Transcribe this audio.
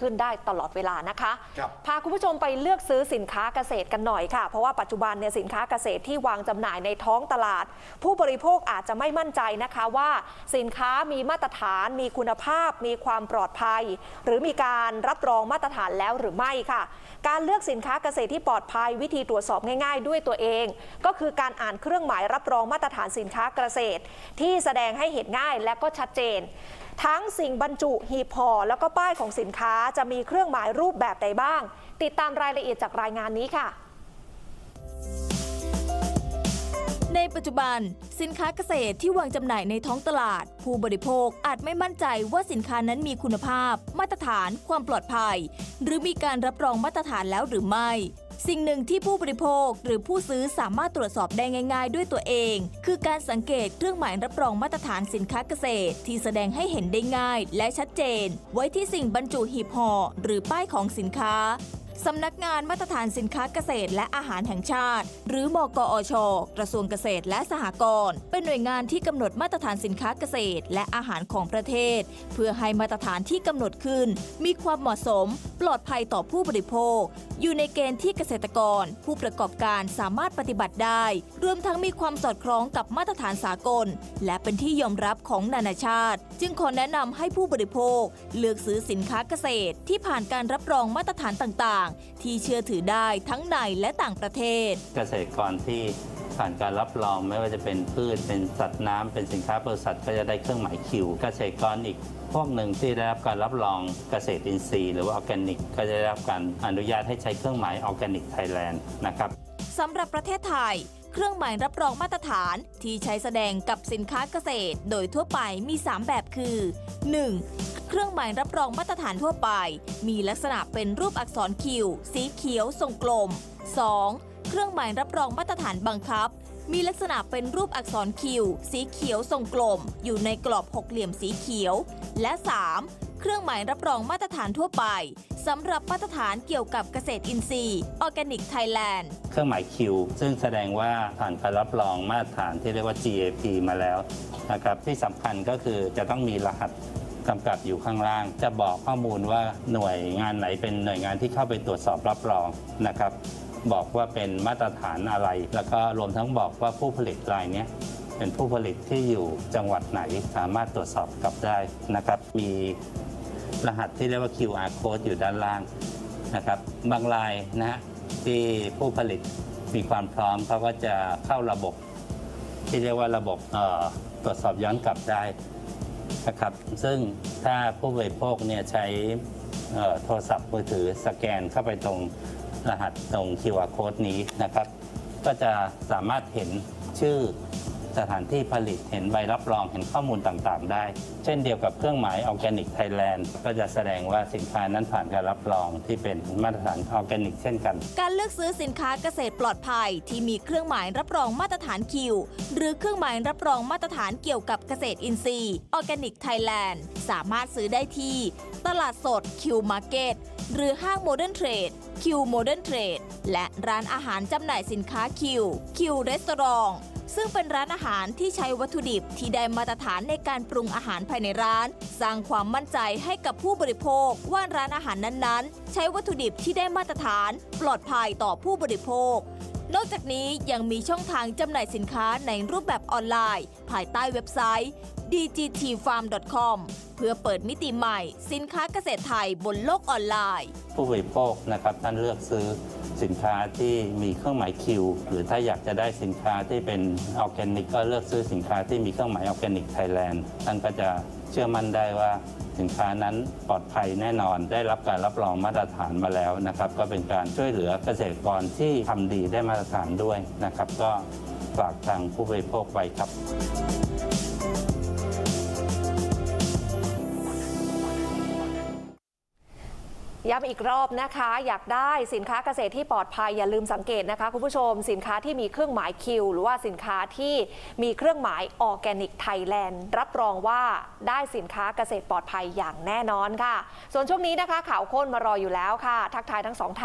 ขึ้นได้ตลอดเวลานะคะครับพาคุณผู้ชมไปเลือกซื้อสินค้าเกษตรกันหน่อยค่ะ เพราะว่าปัจจุบันเนี่ยสินค้าเกษตรที่วางจำหน่ายในท้องตลาด ผู้บริโภคอาจจะไม่มั่นใจนะคะว่าสินค้ามีมาตรฐาน มีคุณภาพ มีความปลอดภัย หรือมีการรับรองมาตรฐานแล้วหรือไม่ค่ะ การเลือกสินค้าเกษตรที่ปลอดภัยวิธีตรวจสอบง่าย ๆ ด้วยตัวเอง ก็คือการอ่านเครื่องหมายรับรองมาตรฐานสินค้าเกษตร ที่แสดงให้เห็นง่ายและก็ชัดเจน ทั้งสิ่งบรรจุหีบห่อแล้วก็ป้ายของสินค้าจะมีเครื่องหมายรูปแบบใดบ้าง ติดตามรายละเอียดจากรายงานนี้ค่ะในปัจจุบัน สินค้าเกษตรที่วางจำหน่ายในท้องตลาด ผู้บริโภคอาจไม่มั่นใจว่าสินค้านั้นมีคุณภาพ มาตรฐาน ความปลอดภัย หรือมีการรับรองมาตรฐานแล้วหรือไม่ สิ่งหนึ่งที่ผู้บริโภคหรือผู้ซื้อสามารถตรวจสอบได้ง่าย ๆ ด้วยตัวเอง คือการสังเกตเครื่องหมายรับรองมาตรฐานสินค้าเกษตร ที่แสดงให้เห็นได้ง่าย และชัดเจน ไว้ที่สิ่งบรรจุหีบห่อหรือป้ายของสินค้า สำนักงานมาตรฐานสินค้าเกษตรและอาหารแห่งชาติ หรือมกอช กระทรวงเกษตรและสหกรณ์เป็นหน่วยงานที่กำหนดมาตรฐานสินค้าเกษตรและอาหารของประเทศ เพื่อให้มาตรฐานที่กำหนดขึ้น มีความเหมาะสม ปลอดภัยต่อผู้บริโภค อยู่ในเกณฑ์ที่เกษตรกร ผู้ประกอบการสามารถปฏิบัติได้ รวมทั้งมีความสอดคล้องกับมาตรฐานสากล และเป็นที่ยอมรับของนานาชาติ จึงขอแนะนำให้ผู้บริโภค เลือกซื้อสินค้าเกษตร ที่ผ่านการรับรองมาตรฐานต่างๆ ที่เชื่อถือได้ทั้งในและต่างประเทศ เกษตรกรที่ผ่านการรับรองไม่ว่าจะเป็นพืชเป็นสัตว์น้ำเป็นสินค้าปศุสัตว์ก็จะได้เครื่องหมายคิวเกษตรกรอีกพวกหนึ่งที่ได้รับการรับรองเกษตรอินทรีย์หรือว่าออร์แกนิก ก็จะได้รับการอนุญาตให้ใช้เครื่องหมายออร์แกนิกไทยแลนด์นะครับสำหรับประเทศไทย เครื่องหมายรับรองมาตรฐานที่ใช้แสดงกับสินค้าเกษตร โดยทั่วไปมี 3 แบบคือ 1. เครื่องหมายรับรองมาตรฐานทั่วไป มีลักษณะเป็นรูปอักษรคิวสีเขียวทรงกลม 2. เครื่องหมายรับรองมาตรฐานบังคับ มีลักษณะเป็นรูปอักษรคิวสีเขียวทรงกลม อยู่ในกรอบหกเหลี่ยมสีเขียว และ 3. เครื่องหมายรับรองมาตรฐานทั่วไปสำหรับมาตรฐานเกี่ยวกับเกษตรอินทรีย์ออร์แกนิกไทยแลนด์ เครื่องหมายคิวซึ่งแสดงว่าผ่านการรับรองมาตรฐานที่เรียกว่า GAP มาแล้วนะครับที่สำคัญก็คือจะต้องมีรหัสกำกับอยู่ข้างล่าง จะบอกข้อมูลว่าหน่วยงานไหนเป็นหน่วยงานที่เข้าไปตรวจสอบรับรองนะครับ บอกว่าเป็นมาตรฐานอะไร แล้วก็รวมทั้งบอกว่าผู้ผลิตรายเนี้ย เป็นผู้ผลิตที่อยู่จังหวัดไหนสามารถตรวจสอบกลับได้นะครับ มีรหัสที่เรียกว่า QR code อยู่ด้านล่างนะครับ บางรายนะฮะที่ผู้ผลิตมีความพร้อมเขาก็จะเข้าระบบ ที่เรียกว่าระบบตรวจสอบย้อนกลับได้นะครับ ซึ่งถ้าผู้บริโภคเนี่ยใช้โทรศัพท์มือถือสแกนเข้าไปตรงรหัสตรง QR code นี้นะครับ ก็จะสามารถเห็นชื่อ สถานที่ผลิตเห็นใบรับรองเห็นข้อมูลต่างๆ ได้ เช่นเดียวกับเครื่องหมายออร์แกนิกไทยแลนด์ก็จะแสดงว่าสินค้านั้นผ่านการรับรองที่เป็นมาตรฐานออร์แกนิกเช่นกัน การเลือกซื้อสินค้าเกษตรปลอดภัย ที่มีเครื่องหมายรับรองมาตรฐานคิวหรือเครื่องหมายรับรองมาตรฐานเกี่ยวกับเกษตรอินทรีย์ออร์แกนิกไทยแลนด์สามารถซื้อได้ที่ ตลาดสดคิวมาร์เก็ตหรือห้างโมเดิร์นเทรดคิวโมเดิร์นเทรดและร้านอาหารจำหน่ายสินค้าคิวคิวรีสอร์ท ซึ่งเป็นร้านอาหารที่ใช้วัตถุดิบที่ได้มาตรฐานในการปรุงอาหารภายในร้าน สร้างความมั่นใจให้กับผู้บริโภคว่าร้านอาหารนั้นๆ ใช้วัตถุดิบที่ได้มาตรฐาน ปลอดภัยต่อผู้บริโภคนอกจากนี้ยังมีช่องทางจำหน่ายสินค้าในรูปแบบออนไลน์ ภายใต้เว็บไซต์ dgtfarm.com เพื่อเปิดมิติใหม่ สินค้าเกษตรไทยบนโลกออนไลน์ ผู้บริโภคนะครับท่านเลือกซื้อสินค้าที่มีเครื่องหมายคิวหรือถ้าอยากจะได้สินค้าที่เป็นออร์แกนิกก็เลือกซื้อสินค้าที่มีเครื่องหมายออร์แกนิกไทยแลนด์ท่านก็จะเชื่อมั่นได้ว่าสินค้านั้นปลอดภัยแน่นอนได้รับการรับรองมาตรฐานมาแล้วนะครับ ก็เป็นการช่วยเหลือเกษตรกรที่ทำดีได้มาตรฐานด้วยนะครับ ก็ฝากทางผู้บริโภคไว้ครับ ย้ำอีกรอบนะคะ อยากได้สินค้าเกษตรที่ปลอดภัยอย่าลืมสังเกตนะคะคุณผู้ชม สินค้าที่มีเครื่องหมายคิว หรือว่าสินค้าที่มีเครื่องหมายออร์แกนิกไทยแลนด์รับรองว่าได้สินค้าเกษตรปลอดภัยอย่างแน่นอนค่ะ ส่วนช่วงนี้นะคะข่าวค้นมารออยู่แล้วค่ะ ทักทายทั้งสองท่าน